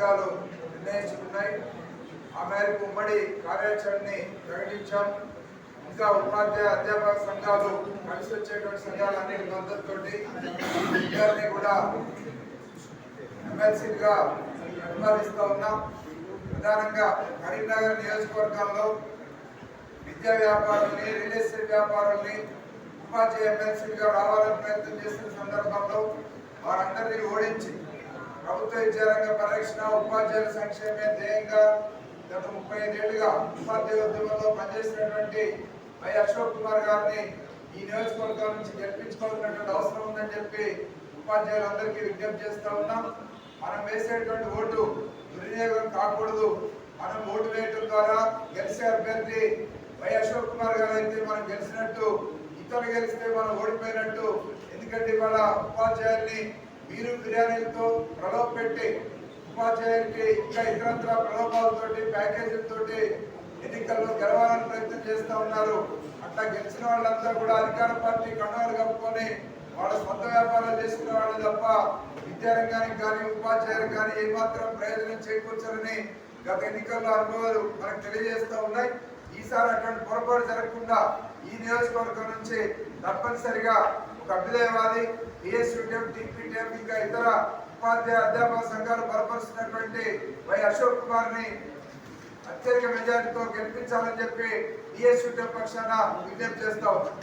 సంఘాలు నిర్ణయించుకున్నాయి. ఆ మేరకు ఉమ్మడి కార్యాచరణని ప్రకటించాం. ఇంకా ఉపాధ్యాయ అధ్యాపక సంఘాలు కలిసి వచ్చేటువంటి సంఘాలన్నీ మద్దతుతో ఇద్దరిని కూడా ఎమ్మెల్సీగా నిర్మాణిస్తూ ఉన్నాం. ప్రధానంగా కరీంనగర్ నియోజకవర్గంలో విద్యా వ్యాపారుల్ని రియల్ ఎస్టేట్ వ్యాపారుల్ని ఉపాధ్యాయ ఎమ్మెల్సీగా రావాలని ప్రయత్నం చేసిన సందర్భంలో వారందరినీ ఓడించి ప్రభుత్వ విద్యారంగ పరిరక్షణ ఉపాధ్యాయుల సంక్షేమే ధ్యేయంగా గత ముప్పై ఐదేళ్ళుగా ఉపాధ్యాయ ఉద్యమంలో పనిచేసినటువంటి వై అశోక్ కుమార్ గారిని ఈ నియోజకవర్గం నుంచి గెలిపించుకోవాల్సినటువంటి అవసరం ఉందని చెప్పి ఉపాధ్యాయులందరికీ విజ్ఞప్తి చేస్తూ ఉన్నాం. మనం వేసేటువంటి ఓటు దుర్వినియోగం కాకూడదు. మనం ఓటు వేయటం ద్వారా గెలిచే అభ్యర్థి వై అశోక్ కుమార్ గారు అయితే మనం గెలిచినట్టు ఇతరులు గెలిస్తే మనం ఓడిపోయినట్టు. ఎందుకంటే ఇవాళ ఉపాధ్యాయుల్ని వీరు బిర్యానీలతో ప్రలోభ పెట్టి ఉపాధ్యాయులకి ఇంకా ఇతరత్ర ప్రలోభాలతోటి ప్యాకేజీలతోటి ఎన్నికల్లో గెలవాలని ప్రయత్నం చేస్తూ ఉన్నారు. అట్లా గెలిచిన వాళ్ళంతా కూడా అధికార పార్టీ కండవాలు కప్పుకొని వాళ్ళ సొంత వ్యాపారాలు చేసుకునే వాళ్ళు తప్ప విద్యారంగానికి కానీ ఉపాధ్యాయులకు కానీ ఏమాత్రం ప్రయోజనం చేకూర్చారని గత ఎన్నికల్లో అనుభవాలు మనకు తెలియజేస్తూ ఉన్నాయి. ఈసారి అటువంటి పొరపాటు జరగకుండా ఈ నియోజకవర్గం నుంచి తప్పనిసరిగా ఒక అభ్యుదయవాది ఏఎస్యూటీఎం టీపీటీఎం ఇంకా ఇతర ఉపాధ్యాయ అధ్యాపక సంఘాలు బలపరుస్తున్నటువంటి వై అశోక్ కుమార్ని అత్యధిక మెజారిటీతో గెలిపించాలని చెప్పి ఈఎస్యూటీఎం పక్షాన విజ్ఞప్తి చేస్తా ఉన్నాం.